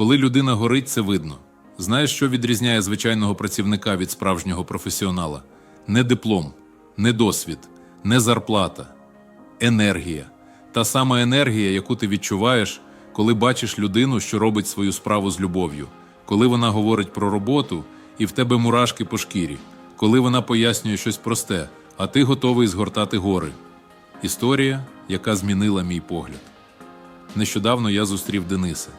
Коли людина горить, це видно. Знаєш, що відрізняє звичайного працівника від справжнього професіонала? Не диплом, не досвід, не зарплата, енергія. Та сама енергія, яку ти відчуваєш, коли бачиш людину, що робить свою справу з любов'ю, коли вона говорить про роботу і в тебе мурашки по шкірі, коли вона пояснює щось просте, а ти готовий згортати гори. Історія, яка змінила мій погляд. Нещодавно я зустрів Дениса.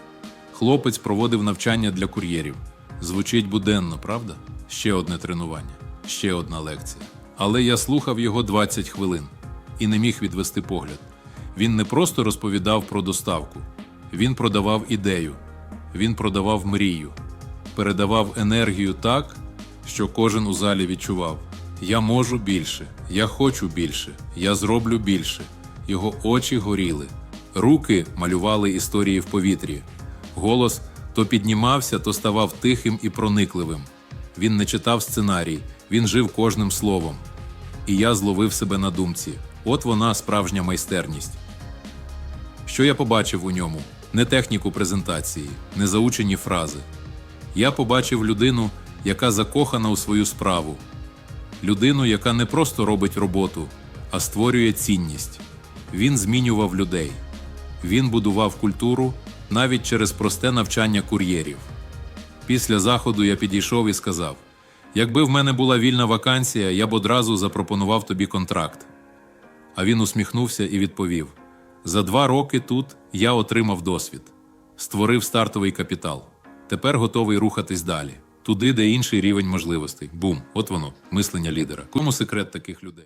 Хлопець проводив навчання для кур'єрів. Звучить буденно, правда? Ще одне тренування, ще одна лекція. Але я слухав його 20 хвилин і не міг відвести погляд. Він не просто розповідав про доставку, він продавав ідею, він продавав мрію, передавав енергію так, що кожен у залі відчував: я можу більше, я хочу більше, я зроблю більше. Його очі горіли, руки малювали історії в повітрі. Голос то піднімався, то ставав тихим і проникливим. Він не читав сценарій, він жив кожним словом. І я зловив себе на думці: от вона справжня майстерність. Що я побачив у ньому? Не техніку презентації, не заучені фрази. Я побачив людину, яка закохана у свою справу, людину, яка не просто робить роботу, а створює цінність. Він змінював людей. Він будував культуру навіть через просте навчання кур'єрів. Після заходу я підійшов і сказав: якби в мене була вільна вакансія, я б одразу запропонував тобі контракт. А він усміхнувся і відповів: За два роки тут я отримав досвід, створив стартовий капітал. Тепер готовий рухатись далі, туди, де інший рівень можливостей. Бум, от воно, мислення лідера. Кому секрет таких людей?